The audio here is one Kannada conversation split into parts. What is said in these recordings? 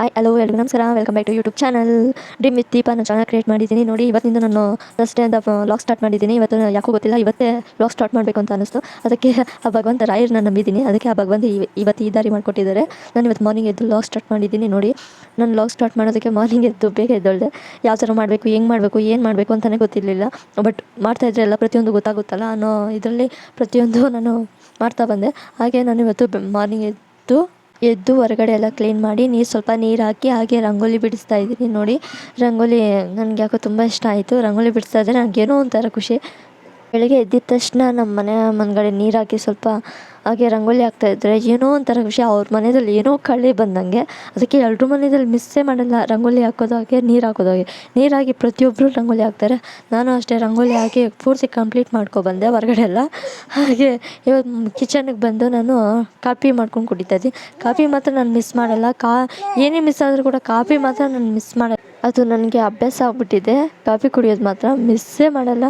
ಹಾಯ್ ಹಲೋ ಎಲ್ಲರಿಗೂ ನಮಸ್ಕಾರ. Welcome back to YouTube channel dream with Deepa ನಾನು ಚಾನಲ್ ಕ್ರಿಯೇಟ್ ಮಾಡಿದ್ದೀನಿ. ನೋಡಿ, ಇವತ್ತಿಂದ ನಾನು ಫಸ್ಟ್ ಅಂತ ಲಾಗ್ ಸ್ಟಾರ್ಟ್ ಮಾಡಿದ್ದೀನಿ. ಇವತ್ತು ಯಾಕೋ ಗೊತ್ತಿಲ್ಲ, ಇವತ್ತೇ ಲಾಗ್ ಸ್ಟಾರ್ಟ್ ಮಾಡಬೇಕು ಅಂತ ಅನಿಸ್ತು ಅದಕ್ಕೆ ಆ ಭಗವಂತ ರಾಯರನ್ನ ನಂಬಿದ್ದೀನಿ. ಅದಕ್ಕೆ ಆ ಭಗವಂತ ಇವ- ಇವತ್ತು ಈ ದಾರಿ ಮಾಡಿಕೊಟ್ಟಿದ್ದಾರೆ. ನಾನು ಇವತ್ತು ಮಾರ್ನಿಂಗ್ ಎದ್ದು ಲಾಗ್ ಸ್ಟಾರ್ಟ್ ಮಾಡಿದ್ದೀನಿ. ನೋಡಿ, ನಾನು ಲಾಗ್ ಸ್ಟಾರ್ಟ್ ಮಾಡೋದಕ್ಕೆ ಮಾರ್ನಿಂಗ್ ಎದ್ದು ಬೇಗ ಎದ್ದೊಳ್ದೆ ಯಾವ ಥರ ಮಾಡಬೇಕು, ಹೆಂಗೆ ಮಾಡಬೇಕು, ಏನು ಮಾಡಬೇಕು ಅಂತಲೇ ಗೊತ್ತಿರಲಿಲ್ಲ. ಬಟ್ ಮಾಡ್ತಾಯಿದ್ರೆ ಎಲ್ಲ ಪ್ರತಿಯೊಂದು ಗೊತ್ತಾಗುತ್ತಲ್ಲ ಅನ್ನೋ ಇದರಲ್ಲಿ ಪ್ರತಿಯೊಂದು ನಾನು ಮಾಡ್ತಾ ಬಂದೆ. ಹಾಗೆ ನಾನು ಇವತ್ತು ಮಾರ್ನಿಂಗ್ ಎದ್ದು ಎದ್ದು ಹೊರಗಡೆ ಎಲ್ಲ ಕ್ಲೀನ್ ಮಾಡಿ ನೀರು ಸ್ವಲ್ಪ ನೀರು ಹಾಕಿ ಹಾಗೆ ರಂಗೋಲಿ ಬಿಡಿಸ್ತಾ ಇದ್ದೀನಿ ನೋಡಿ. ರಂಗೋಲಿ ನನಗೆ ಯಾಕೋ ತುಂಬ ಇಷ್ಟ ಆಯಿತು. ರಂಗೋಲಿ ಬಿಡಿಸ್ತಾ ಇದ್ದರೆ ನನಗೇನೋ ಒಂಥರ ಖುಷಿ. ಬೆಳಗ್ಗೆ ಎದ್ದಿದ ತಕ್ಷಣ ನಮ್ಮ ಮನೆ ಮುಂದ್ಗಡೆ ನೀರು ಹಾಕಿ ಸ್ವಲ್ಪ ಹಾಗೆ ರಂಗೋಲಿ ಹಾಕ್ತಾಯಿದ್ರೆ ಏನೋ ಒಂಥರ ಖುಷಿ. ಅವ್ರ ಮನೆಯಲ್ಲಿ ಏನೋ ಕಳೆ ಬಂದಂಗೆ. ಅದಕ್ಕೆ ಎಲ್ಲರೂ ಮನೆಯಲ್ಲಿ ಮಿಸ್ಸೇ ಮಾಡಲ್ಲ. ರಂಗೋಲಿ ಹಾಕೋದು ಹಾಗೆ, ನೀರು ಹಾಕೋದು ಹಾಗೆ. ನೀರು ಹಾಕಿ ಪ್ರತಿಯೊಬ್ಬರು ರಂಗೋಲಿ ಹಾಕ್ತಾರೆ. ನಾನು ಅಷ್ಟೇ ರಂಗೋಲಿ ಹಾಕಿ ಪೂರ್ತಿ ಕಂಪ್ಲೀಟ್ ಮಾಡ್ಕೊಬಂದೆ ಹೊರಗಡೆ ಎಲ್ಲ. ಹಾಗೆ ಇವತ್ತು ಕಿಚನಿಗೆ ಬಂದು ನಾನು ಕಾಪಿ ಮಾಡ್ಕೊಂಡು ಕುಡಿತಾ ಇದ್ದೀನಿ ಕಾಫಿ ಮಾತ್ರ ನಾನು ಮಿಸ್ ಮಾಡಲ್ಲ. ಕಾ ಏನೇ ಮಿಸ್ ಆದರೂ ಕೂಡ ಕಾಫಿ ಮಾತ್ರ ನಾನು ಮಿಸ್ ಮಾಡಲ್ಲ ಅದು ನನಗೆ ಅಭ್ಯಾಸ ಆಗಿಬಿಟ್ಟಿದೆ. ಕಾಫಿ ಕುಡಿಯೋದು ಮಾತ್ರ. ಮಿಸ್ಸೇ ಮಾಡಲ್ಲ.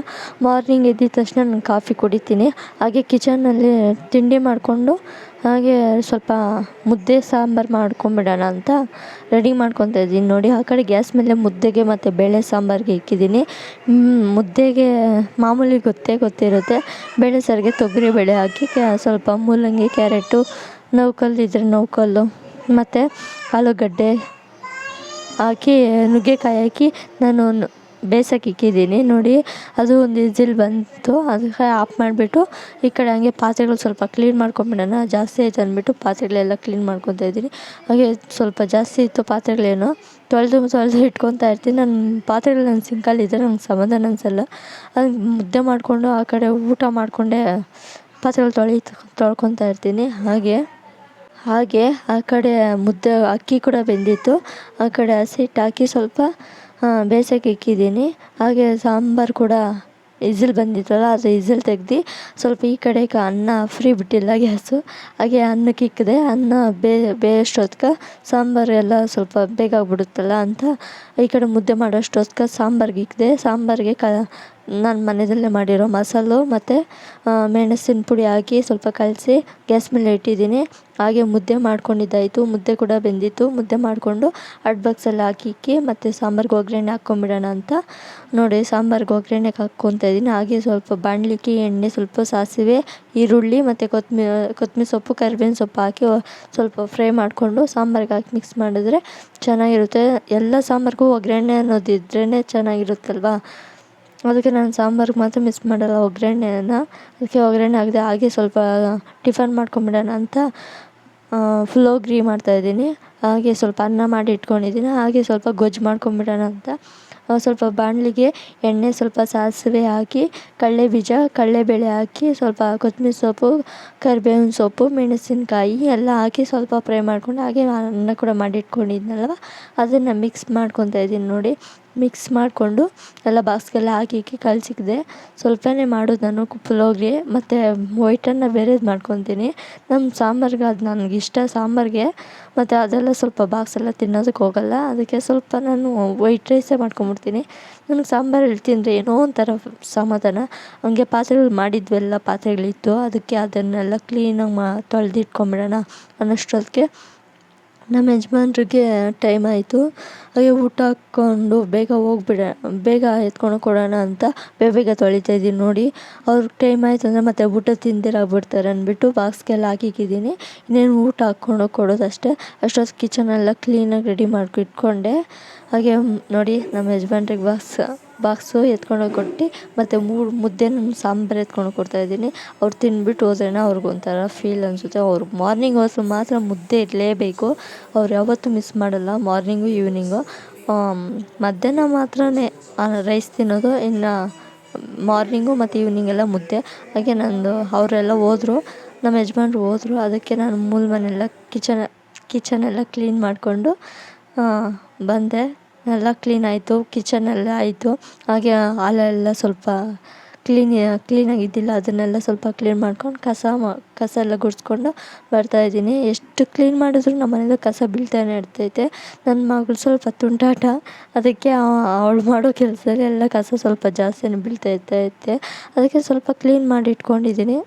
ಮಾರ್ನಿಂಗ್ ಎದ್ದಿದ ತಕ್ಷಣ ನಾನು ಕಾಫಿ ಕುಡಿತೀನಿ. ಹಾಗೆ ಕಿಚನಲ್ಲಿ ತಿಂಡಿ ಮಾಡಿಕೊಂಡು, ಹಾಗೆ ಸ್ವಲ್ಪ ಮುದ್ದೆ ಸಾಂಬಾರು ಮಾಡ್ಕೊಂಬಿಡೋಣ ಅಂತ ರೆಡಿ ಮಾಡ್ಕೊತಾ ಇದ್ದೀನಿ. ನೋಡಿ, ಆ ಕಡೆ ಗ್ಯಾಸ್ ಮೇಲೆ ಮುದ್ದೆಗೆ ಮತ್ತು ಬೇಳೆ ಸಾಂಬಾರಿಗೆ ಇಕ್ಕಿದ್ದೀನಿ. ಮುದ್ದೆಗೆ ಮಾಮೂಲಿ ಗೊತ್ತೇ ಗೊತ್ತಿರುತ್ತೆ. ಬೇಳೆ ಸಾರಿಗೆ ತೊಗರಿ ಬೇಳೆ ಹಾಕಿ ಸ್ವಲ್ಪ ಮೂಲಂಗಿ, ಕ್ಯಾರೆಟು ನೌಕಲ್ಲು ಇದ್ದರೆ ನೌಕಲ್ಲು ಮತ್ತು ಆಲೂಗಡ್ಡೆ ಹಾಕಿ, ನುಗ್ಗೆಕಾಯಿ ಹಾಕಿ ನಾನು ಬೇಯ್ಸಕ್ಕೆ ಇಕ್ಕಿದ್ದೀನಿ. ನೋಡಿ, ಅದು ಒಂದು ವಿಸಿಲ್ ಬಂತು. ಅದಕ್ಕೆ ಆಫ್ ಮಾಡಿಬಿಟ್ಟು ಈ ಕಡೆ ಹಂಗೆ ಪಾತ್ರೆಗಳು ಸ್ವಲ್ಪ ಕ್ಲೀನ್ ಮಾಡ್ಕೊಂಬಿಡೋಣ. ಜಾಸ್ತಿ ಆಯ್ತು ಅಂದ್ಬಿಟ್ಟು ಪಾತ್ರೆಗಳೆಲ್ಲ ಕ್ಲೀನ್ ಮಾಡ್ಕೊತಾ ಇದ್ದೀನಿ. ಹಾಗೆ ಸ್ವಲ್ಪ ಜಾಸ್ತಿ ಇತ್ತು ಪಾತ್ರೆಗಳೇನು. ತೊಳೆದು ತೊಳೆದು ಇಟ್ಕೊತಾ ಇರ್ತೀನಿ. ನನ್ನ ಪಾತ್ರೆಗಳು ನನ್ನ ಸಿಂಕಲ್ಲಿದ್ದರೆ ನಂಗೆ ಸಮಾಧಾನ ಅನಿಸಲ್ಲ. ಅದು ಮುದ್ದೆ ಮಾಡಿಕೊಂಡು ಆ ಕಡೆ ಊಟ ಮಾಡಿಕೊಂಡೇ ಪಾತ್ರೆಗಳು ತೊಳಿ, ತೊಳ್ಕೊತಾ ಇರ್ತೀನಿ. ಹಾಗೆ ಹಾಗೆ ಆ ಕಡೆ ಮುದ್ದೆ ಅಕ್ಕಿ ಕೂಡ ಬೆಂದಿತ್ತು. ಆ ಕಡೆ ಹಸಿಟ್ಟು ಹಾಕಿ ಸ್ವಲ್ಪ ಬೇಯ್ಸಕ್ಕೆ ಇಕ್ಕಿದ್ದೀನಿ. ಹಾಗೆ ಸಾಂಬಾರು ಕೂಡ ವಿಸಿಲ್ ಬಂದಿತ್ತಲ್ಲ, ಅದು ವಿಸಿಲ್ ತೆಗ್ದು ಸ್ವಲ್ಪ ಈ ಕಡೆಗೆ ಅನ್ನ ಫ್ರೀ ಬಿಟ್ಟಿಲ್ಲ ಗ್ಯಾಸು ಹಾಗೆ ಅನ್ನಕ್ಕೆ ಇಕ್ಕಿದೆ. ಅನ್ನ ಬೇಯೋಷ್ಟೊತ್ಗೆ ಸಾಂಬಾರು ಎಲ್ಲ ಸ್ವಲ್ಪ ಬೇಗ ಆಗ್ಬಿಡುತ್ತಲ್ಲ ಅಂತ ಈ ಕಡೆ ಮುದ್ದೆ ಮಾಡೋಷ್ಟೊತ್ಗೆ ಸಾಂಬಾರ್ಗೆ ಇಕ್ಕಿದೆ. ಸಾಂಬಾರಿಗೆ ಕ ನಾನು ಮನೆಯಲ್ಲೇ ಮಾಡಿರೋ ಮಸಾಲೆ ಮತ್ತು ಮೆಣಸಿನ ಪುಡಿ ಹಾಕಿ ಸ್ವಲ್ಪ ಕಲಸಿ ಗ್ಯಾಸ್ ಮೇಲೆ ಇಟ್ಟಿದ್ದೀನಿ. ಹಾಗೆ ಮುದ್ದೆ ಮಾಡ್ಕೊಂಡಿದ್ದಾಯಿತು. ಮುದ್ದೆ ಕೂಡ ಬೆಂದಿತ್ತು. ಮುದ್ದೆ ಮಾಡಿಕೊಂಡು ಅಡ್ ಬಾಕ್ಸಲ್ಲಿ ಹಾಕಿ ಇಕ್ಕಿ ಮತ್ತು ಸಾಂಬಾರ್ಗೆ ಒಗ್ಗರಣೆ ಹಾಕ್ಕೊಂಬಿಡೋಣ ಅಂತ. ನೋಡಿ ಸಾಂಬಾರ್ಗೆ ಒಗ್ಗರಣೆಗೆ ಹಾಕ್ಕೊತಾ ಇದ್ದೀನಿ. ಹಾಗೆ ಸ್ವಲ್ಪ ಬಾಣಲಿಗೆ ಎಣ್ಣೆ, ಸ್ವಲ್ಪ ಸಾಸಿವೆ, ಈರುಳ್ಳಿ ಮತ್ತು ಕೊತ್ತಂಬರಿ ಕೊತ್ತಂಬರಿ ಸೊಪ್ಪು, ಕರಿಬೇವಿನ ಸೊಪ್ಪು ಹಾಕಿ ಸ್ವಲ್ಪ ಫ್ರೈ ಮಾಡಿಕೊಂಡು ಸಾಂಬಾರ್ಗೆ ಹಾಕಿ ಮಿಕ್ಸ್ ಮಾಡಿದ್ರೆ ಚೆನ್ನಾಗಿರುತ್ತೆ. ಎಲ್ಲ ಸಾಂಬಾರಿಗೂ ಒಗ್ಗರಣೆ ಅನ್ನೋದಿದ್ರೇ ಚೆನ್ನಾಗಿರುತ್ತಲ್ವಾ? ಅದಕ್ಕೆ ನಾನು ಸಾಂಬಾರ್ಗೆ ಮಾತ್ರ ಮಿಸ್ ಮಾಡಲ್ಲ, ಒಗ್ಗರಣೆನ. ಅದಕ್ಕೆ ಒಗ್ಗರಣೆ ಹಾಕಿದೆ ಹಾಗೆ ಸ್ವಲ್ಪ ಟಿಫನ್ ಮಾಡ್ಕೊಂಬಿಡೋಣ ಅಂತ ಪುಳಿಯೋಗ್ರೆ ಮಾಡ್ತಾಯಿದ್ದೀನಿ ಹಾಗೆ ಸ್ವಲ್ಪ ಅನ್ನ ಮಾಡಿ ಇಟ್ಕೊಂಡಿದ್ದೀನಿ. ಹಾಗೆ ಸ್ವಲ್ಪ ಗೊಜ್ಜು ಮಾಡ್ಕೊಂಬಿಡೋಣ ಅಂತ. ಸ್ವಲ್ಪ ಬಾಣಲಿಗೆ ಎಣ್ಣೆ, ಸ್ವಲ್ಪ ಸಾಸಿವೆ ಹಾಕಿ, ಕಡಲೆ ಬೀಜ, ಕಡಲೆಬೇಳೆ ಹಾಕಿ, ಸ್ವಲ್ಪ ಕೊತ್ತಂಬರಿ ಸೊಪ್ಪು, ಕರಿಬೇವಿನ ಸೊಪ್ಪು, ಮೆಣಸಿನಕಾಯಿ ಎಲ್ಲ ಹಾಕಿ ಸ್ವಲ್ಪ ಫ್ರೈ ಮಾಡ್ಕೊಂಡು ಹಾಗೆ ಅನ್ನ ಕೂಡ ಮಾಡಿ ಇಟ್ಕೊಂಡಿದ್ನಲ್ವ? ಅದನ್ನು ಮಿಕ್ಸ್ ಮಾಡ್ಕೊತಾ ಇದ್ದೀನಿ ನೋಡಿ. ಮಿಕ್ಸ್ ಮಾಡಿಕೊಂಡು ಎಲ್ಲ ಬಾಕ್ಸ್ಗೆಲ್ಲ ಹಾಕಿ ಹಾಕಿ ಕಲಸಿಕ್ದೆ ಸ್ವಲ್ಪನೇ ಮಾಡೋದು ನಾನು ಪುಳಿಯೋಗ್ರೆ ಮತ್ತು ವೈಟನ್ನು ಬೇರೆದು ಮಾಡ್ಕೊತೀನಿ. ನಮ್ಮ ಸಾಂಬಾರ್ಗೆ ಅದು ನನಗೆ ಇಷ್ಟ ಸಾಂಬಾರಿಗೆ. ಮತ್ತು ಅದೆಲ್ಲ ಸ್ವಲ್ಪ ಬಾಕ್ಸ್ ಎಲ್ಲ ತಿನ್ನೋದಕ್ಕೆ ಹೋಗಲ್ಲ. ಅದಕ್ಕೆ ಸ್ವಲ್ಪ ನಾನು ವೈಟ್ ರೈಸೇ ಮಾಡ್ಕೊಂಬಿಡ್ತೀನಿ. ನನಗೆ ಸಾಂಬಾರಲ್ಲಿ ತಿಂದರೆ ಏನೋ ಒಂಥರ ಸಮಾಧಾನ. ಹಂಗೆ ಪಾತ್ರೆಗಳು ಮಾಡಿದ್ವೆಲ್ಲ ಪಾತ್ರೆಗಳಿತ್ತು. ಅದಕ್ಕೆ ಅದನ್ನೆಲ್ಲ ಕ್ಲೀನಾಗಿ ಮಾ ತೊಳೆದಿಟ್ಕೊಂಬಿಡೋಣ ಅನ್ನೋಷ್ಟೊತ್ತಿಗೆ ನಮ್ಮ ಯಜಮಾನ್ರಿಗೆ ಟೈಮ್ ಆಯಿತು. ಹಾಗೆ ಊಟ ಹಾಕ್ಕೊಂಡು ಬೇಗ ಹೋಗ್ಬಿಡ, ಬೇಗ ಎತ್ಕೊಂಡೋಗಿ ಕೊಡೋಣ ಅಂತ ಬೇಗ ಬೇಗ ತೊಳಿತಾ ಇದ್ದೀನಿ ನೋಡಿ. ಅವ್ರಿಗೆ ಟೈಮ್ ಆಯಿತು ಅಂದರೆ ಮತ್ತೆ ಊಟ ತಿಂದಿರ ಬಿಡ್ತಾರೆ ಅಂದ್ಬಿಟ್ಟು ಬಾಕ್ಸ್ಗೆಲ್ಲ ಹಾಕಿಕ್ಕಿದ್ದೀನಿ. ಇನ್ನೇನು ಊಟ ಹಾಕ್ಕೊಂಡೋಗಿ ಕೊಡೋದಷ್ಟೇ. ಅಷ್ಟೊತ್ತು ಕಿಚನೆಲ್ಲ ಕ್ಲೀನಾಗಿ ರೆಡಿ ಮಾಡ್ಕೊ ಇಟ್ಕೊಂಡೆ. ಹಾಗೆ ನೋಡಿ ನಮ್ಮ ಯಜಮಾನ್ರಿಗೆ ಬಾಕ್ಸ್ ಬಾಕ್ಸು ಎತ್ಕೊಂಡೋಗಿ ಕೊಟ್ಟು ಮತ್ತು ಮೂರು ಮುದ್ದೆ ಸಾಂಬಾರು ಎತ್ಕೊಂಡು ಕೊಡ್ತಾ ಇದ್ದೀನಿ. ಅವ್ರು ತಿಂದ್ಬಿಟ್ಟು ಹೋದ್ರೇನೆ ಅವ್ರಿಗೊಂಥರ ಫೀಲ್ ಅನಿಸುತ್ತೆ. ಅವ್ರು ಮಾರ್ನಿಂಗ್ ಹೊತ್ತು ಮಾತ್ರ ಮುದ್ದೆ ಇರಲೇಬೇಕು ಅವ್ರು ಯಾವತ್ತೂ ಮಿಸ್ ಮಾಡಲ್ಲ ಮಾರ್ನಿಂಗು ಈವ್ನಿಂಗು ಮಧ್ಯಾಹ್ನ ಮಾತ್ರ ರೈಸ್ ತಿನ್ನೋದು, ಇನ್ನು ಮಾರ್ನಿಂಗು ಮತ್ತು ಈವ್ನಿಂಗೆಲ್ಲ ಮುದ್ದೆ. ಹಾಗೆ ನಂದು, ಅವರೆಲ್ಲ ಹೋದರು, ನಮ್ಮ ಯಜಮಾನ್ರು ಹೋದರು. ಅದಕ್ಕೆ ನಾನು ಮೂಲ ಮನೆಲ್ಲ ಕಿಚನ್ ಕಿಚನೆಲ್ಲ ಕ್ಲೀನ್ ಮಾಡಿಕೊಂಡು ಬಂದೆ. ಎಲ್ಲ ಕ್ಲೀನ್ ಆಯಿತು ಕಿಚನೆಲ್ಲ ಆಯಿತು. ಹಾಗೆ ಹಾಲೆಲ್ಲ ಸ್ವಲ್ಪ ಕ್ಲೀನ್ ಕ್ಲೀನಾಗಿದ್ದಿಲ್ಲ ಅದನ್ನೆಲ್ಲ ಸ್ವಲ್ಪ ಕ್ಲೀನ್ ಮಾಡ್ಕೊಂಡು ಕಸ ಮಾ, ಕಸ ಎಲ್ಲ ಗುಡಿಸ್ಕೊಂಡು ಬರ್ತಾಯಿದ್ದೀನಿ ಎಷ್ಟು ಕ್ಲೀನ್ ಮಾಡಿದ್ರು ನಮ್ಮ ಮನೇಲಿ ಕಸ ಬೀಳ್ತಾನೆ ಇರ್ತೈತೆ. ನನ್ನ ಮಗಳು ಸ್ವಲ್ಪ ತುಂಟಾಟ, ಅದಕ್ಕೆ ಅವಳು ಮಾಡೋ ಕೆಲಸದಲ್ಲಿ ಎಲ್ಲ ಕಸ ಸ್ವಲ್ಪ ಜಾಸ್ತಿನೇ ಬೀಳ್ತಾ ಇರ್ತೈತೆ. ಅದಕ್ಕೆ ಸ್ವಲ್ಪ ಕ್ಲೀನ್ ಮಾಡಿ ಇಟ್ಕೊಂಡಿದ್ದೀನಿ.